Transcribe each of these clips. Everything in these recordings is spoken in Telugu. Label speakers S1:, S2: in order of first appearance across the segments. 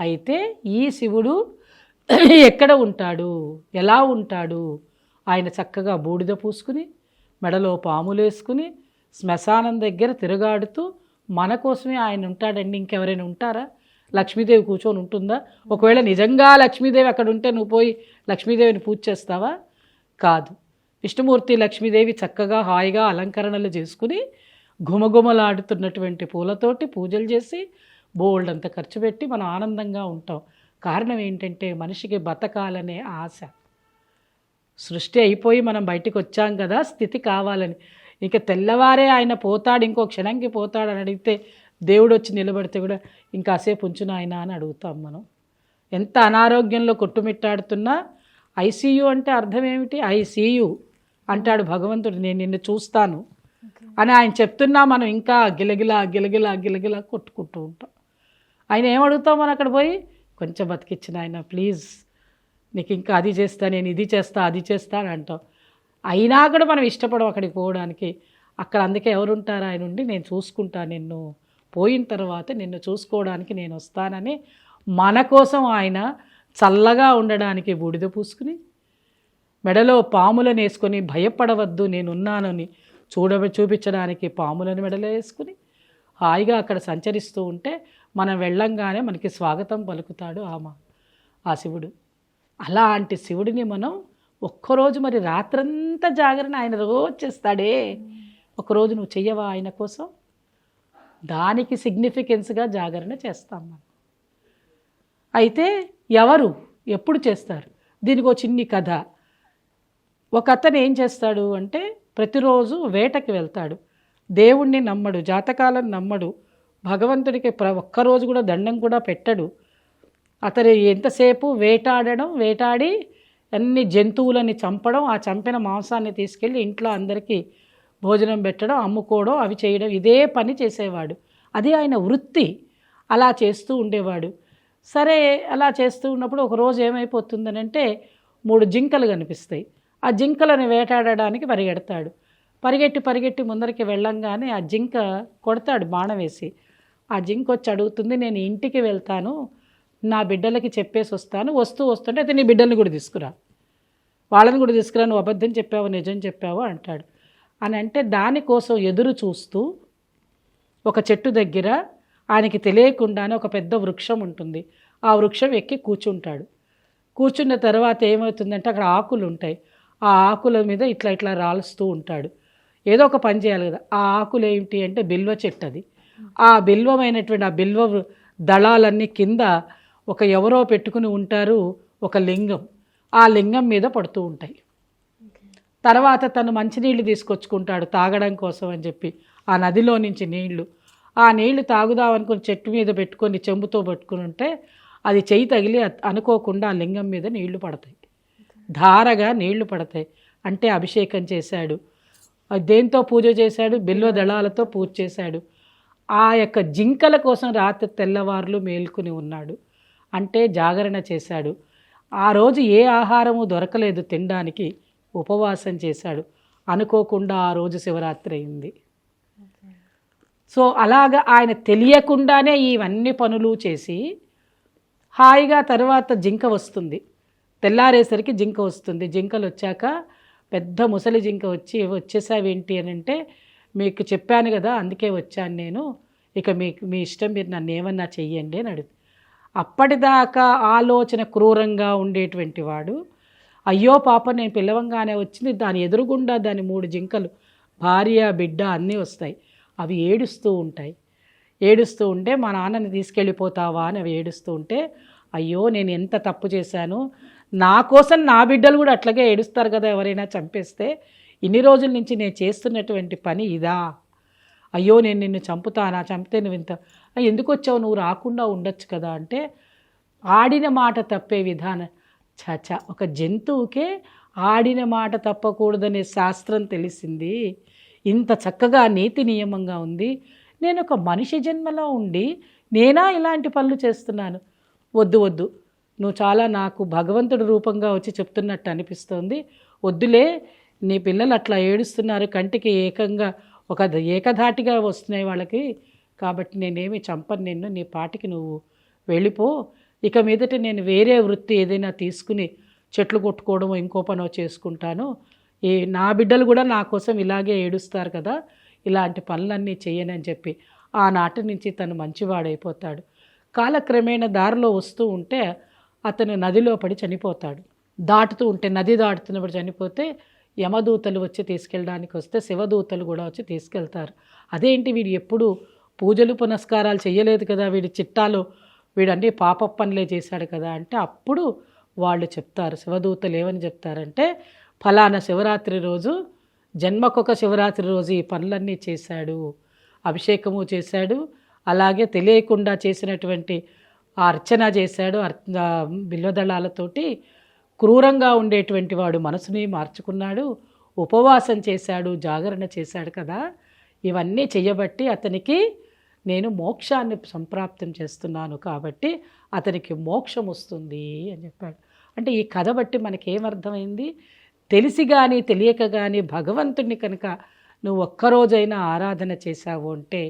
S1: అయితే ఈ శివుడు ఎక్కడ ఉంటాడు? ఎలా ఉంటాడు? ఆయన చక్కగా బూడిద పూసుకుని మెడలో పాములు వేసుకుని శ్మశానం దగ్గర తిరగాడుతూ మన కోసమే ఆయన ఉంటాడండి. ఇంకెవరైనా ఉంటారా? లక్ష్మీదేవి కూర్చొని ఉంటుందా? ఒకవేళ నిజంగా లక్ష్మీదేవి అక్కడ ఉంటే నువ్వు పోయి లక్ష్మీదేవిని పూజ చేస్తావా? కాదు. విష్ణుమూర్తి లక్ష్మీదేవి చక్కగా హాయిగా అలంకరణలు చేసుకుని ఘుమఘుమలాడుతున్నటువంటి పూలతోటి పూజలు చేసి బోల్డ్ అంత ఖర్చు పెట్టి మనం ఆనందంగా ఉంటాం. కారణం ఏంటంటే మనిషికి బతకాలనే ఆశ. సృష్టి అయిపోయి మనం బయటికి వచ్చాం కదా స్థితి కావాలని. ఇక తెల్లవారే ఆయన పోతాడు ఇంకో క్షణంకి పోతాడు అని అడిగితే దేవుడు వచ్చి నిలబడితే కూడా ఇంకాసేపు ఉంచును ఆయన అని అడుగుతాం మనం. ఎంత అనారోగ్యంలో కొట్టుమిట్టాడుతున్నా ఐసీయూ అంటే అర్థం ఏమిటి? ఐసీయూ అంటాడు భగవంతుడు నేను నిన్ను చూస్తాను. అని ఆయన చెప్తున్నా మనం ఇంకా గిలగిలా గిలగిలా గిలగిలా కొట్టుకుంటూ ఉంటాం. ఆయన ఏమడుగుతాం మనం అక్కడ పోయి? కొంచెం బతికిచ్చిన ఆయన ప్లీజ్ నీకు ఇంకా అది చేస్తా నేను ఇది చేస్తా అది చేస్తా అని అంటాం అయినా కూడా మనం ఇష్టపడం అక్కడికి పోవడానికి. అక్కడ అందుకే ఎవరుంటారు ఆయన ఉండి నేను చూసుకుంటా నిన్ను పోయిన తర్వాత నిన్ను చూసుకోవడానికి నేను వస్తానని మన కోసం ఆయన చల్లగా ఉండడానికి బూడిద పూసుకుని మెడలో పాములను వేసుకొని భయపడవద్దు నేనున్నానని చూడ చూపించడానికి పాములను మెడలో వేసుకుని హాయిగా అక్కడ సంచరిస్తూ ఉంటే మనం వెళ్ళంగానే మనకి స్వాగతం పలుకుతాడు ఆమె ఆ శివుడు. అలాంటి శివుడిని మనం ఒక్కరోజు మరి రాత్రంతా జాగరణ ఆయన రోజు చేస్తాడే. ఒకరోజు నువ్వు చెయ్యవా ఆయన కోసం? దానికి సిగ్నిఫికెన్స్గా జాగరణ చేస్తాం మనం. అయితే ఎవరు? ఎప్పుడు చేస్తారు? దీనికి ఒక చిన్ని కథ. ఒక అతను ఏం చేస్తాడు అంటే ప్రతిరోజు వేటకి వెళ్తాడు. దేవుణ్ణి నమ్మడు జాతకాలను నమ్మడు భగవంతుడికి ప్ర ఒక్కరోజు కూడా దండం కూడా పెట్టడు. అతను ఎంతసేపు వేటాడడం వేటాడి అన్ని జంతువులని చంపడం ఆ చంపిన మాంసాన్ని తీసుకెళ్ళి ఇంట్లో అందరికీ భోజనం పెట్టడం అమ్ముకోవడం అవి చేయడం ఇదే పని చేసేవాడు. అది ఆయన వృత్తి. అలా చేస్తూ ఉండేవాడు. సరే అలా చేస్తూ ఉన్నప్పుడు ఒకరోజు ఏమైపోతుందనంటే మూడు జింకలు కనిపిస్తాయి. ఆ జింకలను వేటాడడానికి పరిగెడతాడు. పరిగెట్టి పరిగెట్టి ముందరికి వెళ్ళంగానే ఆ జింక కొడతాడు బాణం వేసి. ఆ జింక్ వచ్చి అడుగుతుంది నేను ఇంటికి వెళ్తాను నా బిడ్డలకి చెప్పేసి వస్తాను వస్తూ వస్తుంటే అయితే నీ బిడ్డల్ని కూడా తీసుకురా. వాళ్ళని కూడా తీసుకురా నువ్వు అబద్ధం చెప్పావు నిజం చెప్పావు అంటాడు. అని అంటే దానికోసం ఎదురు చూస్తూ ఒక చెట్టు దగ్గర ఆయనకి తెలియకుండానే ఒక పెద్ద వృక్షం ఉంటుంది. ఆ వృక్షం ఎక్కి కూర్చుంటాడు. కూర్చున్న తర్వాత ఏమవుతుందంటే అక్కడ ఆకులు ఉంటాయి. ఆ ఆకుల మీద ఇట్లా ఇట్లా రాలుస్తూ ఉంటాడు. ఏదో ఒక పని చేయాలి కదా. ఆ ఆకులు ఏమిటి అంటే బిల్వ చెట్టు అది. ఆ బిల్వమైనటువంటి ఆ బిల్వ దళాలన్నీ కింద ఒక ఎవరో పెట్టుకుని ఉంటారు ఒక లింగం. ఆ లింగం మీద పడుతూ ఉంటాయి. తర్వాత తను మంచినీళ్ళు తీసుకొచ్చుకుంటాడు తాగడం కోసం అని చెప్పి ఆ నదిలో నుంచి నీళ్ళు. ఆ నీళ్ళు తాగుదామనుకుని చెట్టు మీద పెట్టుకొని చెంబుతో పట్టుకుని ఉంటే అది చెయ్యి తగిలి అనుకోకుండా ఆ లింగం మీద నీళ్ళు పడతాయి. ధారగా నీళ్ళు పడతాయి. అంటే అభిషేకం చేశాడు. దేంతో పూజ చేశాడు? బిల్వ దళాలతో పూజ చేశాడు. ఆ యొక్క జింకల కోసం రాత్రి తెల్లవారులు మేల్కొని ఉన్నాడు. అంటే జాగరణ చేశాడు. ఆ రోజు ఏ ఆహారము దొరకలేదు తినడానికి. ఉపవాసం చేశాడు. అనుకోకుండా ఆ రోజు శివరాత్రి అయింది. సో అలాగా ఆయన తెలియకుండానే ఇవన్నీ పనులు చేసి హాయిగా తర్వాత జింక వస్తుంది. తెల్లారేసరికి జింక వస్తుంది. జింకలు వచ్చాక పెద్ద ముసలి జింక వచ్చి వచ్చేసావేంటి? అని అంటే మీకు చెప్పాను కదా అందుకే వచ్చాను నేను. ఇక మీకు మీ ఇష్టం మీరు నన్ను ఏమన్నా చెయ్యండి అని అడుగు. అప్పటిదాకా ఆలోచన క్రూరంగా ఉండేటువంటి వాడు. అయ్యో పాప నేను పిలవంగానే వచ్చింది దాని ఎదురుగుండా దాని మూడు జింకలు భార్య బిడ్డ అన్నీ వస్తాయి. అవి ఏడుస్తూ ఉంటాయి. ఏడుస్తూ ఉంటే మా నాన్నని తీసుకెళ్ళిపోతావా అని అవి ఏడుస్తూ ఉంటే అయ్యో నేను ఎంత తప్పు చేశాను? నా కోసం నా బిడ్డలు కూడా అట్లాగే ఏడుస్తారు కదా ఎవరైనా చంపేస్తే. ఇన్ని రోజుల నుంచి నేను చేస్తున్నటువంటి పని ఇదా? అయ్యో నేను నిన్ను చంపుతానా? చంపితే నువ్వు ఇంత ఎందుకు వచ్చావు? నువ్వు రాకుండా ఉండొచ్చు కదా అంటే ఆడిన మాట తప్పే విధానం. చచ ఒక జంతువుకే ఆడిన మాట తప్పకూడదనే శాస్త్రం తెలిసింది. ఇంత చక్కగా నీతి నియమంగా ఉంది. నేను ఒక మనిషి జన్మలో ఉండి నేనా ఇలాంటి పనులు చేస్తున్నాను? వద్దు వద్దు. నువ్వు చాలా నాకు భగవంతుడి రూపంగా వచ్చి చెప్తున్నట్టు అనిపిస్తోంది. వద్దులే నీ పిల్లలు అట్లా ఏడుస్తున్నారు కంటికి ఏకంగా ఒక ఏకధాటిగా వస్తున్నాయి వాళ్ళకి. కాబట్టి నేనేమి చంపను నిన్ను నీ పాటికి నువ్వు వెళ్ళిపో. ఇక మీదట నేను వేరే వృత్తి ఏదైనా తీసుకుని చెట్లు కొట్టుకోవడమో ఇంకో పనో చేసుకుంటాను. ఈ నా బిడ్డలు కూడా నా కోసం ఇలాగే ఏడుస్తారు కదా ఇలాంటి పనులన్నీ చేయనని చెప్పి ఆనాటి నుంచి తను మంచివాడైపోతాడు. కాలక్రమేణా దారిలో వస్తూ ఉంటే అతను నదిలో పడి చనిపోతాడు. దాటుతూ ఉంటే నది దాటుతున్నప్పుడు చనిపోతే యమదూతలు వచ్చి తీసుకెళ్ళడానికి వస్తే శివదూతలు కూడా వచ్చి తీసుకెళ్తారు. అదేంటి వీడు ఎప్పుడు పూజలు పునస్కారాలు చేయలేదు కదా వీడి చిట్టాలు వీడన్నీ పాప పనులే చేశాడు కదా అంటే అప్పుడు వాళ్ళు చెప్తారు శివదూతలు ఏమని చెప్తారంటే ఫలానా శివరాత్రి రోజు జన్మకొక శివరాత్రి రోజు ఈ పనులన్నీ చేశాడు అభిషేకము చేశాడు అలాగే తెలియకుండా చేసినటువంటి అర్చన చేశాడు అర్ బిల్వదళాలతోటి క్రూరంగా ఉండేటువంటి వాడు మనసుని మార్చుకున్నాడు ఉపవాసం చేశాడు జాగరణ చేశాడు కదా. ఇవన్నీ చేయబట్టి అతనికి నేను మోక్షాన్ని సంప్రాప్తం చేస్తున్నాను కాబట్టి అతనికి మోక్షం వస్తుంది అని చెప్పాడు. అంటే ఈ కథ బట్టి మనకేమర్థమైంది తెలిసి కానీ తెలియక కానీ భగవంతుడిని కనుక నువ్వు ఒక్కరోజైనా ఆరాధన చేశావు అంటే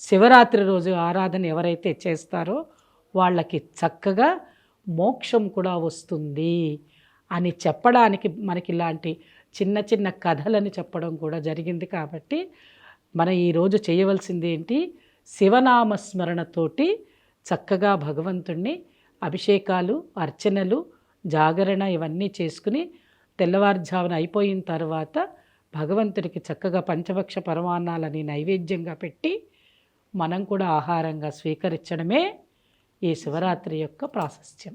S1: శివరాత్రి రోజు ఆరాధన ఎవరైతే చేస్తారో వాళ్ళకి చక్కగా మోక్షం కూడా వస్తుంది. అని చెప్పడానికి మనకి ఇలాంటి చిన్న చిన్న కథలని చెప్పడం కూడా జరిగింది కాబట్టి మనం ఈరోజు చేయవలసింది ఏంటి? శివనామస్మరణతోటి చక్కగా భగవంతుణ్ణి అభిషేకాలు అర్చనలు జాగరణ ఇవన్నీ చేసుకుని తెల్లవారుజామున అయిపోయిన తర్వాత భగవంతుడికి చక్కగా పంచభక్ష పరమాన్నాలని నైవేద్యంగా పెట్టి మనం కూడా ఆహారంగా స్వీకరించడమే ఈ శివరాత్రి యొక్క ప్రాశస్త్యం.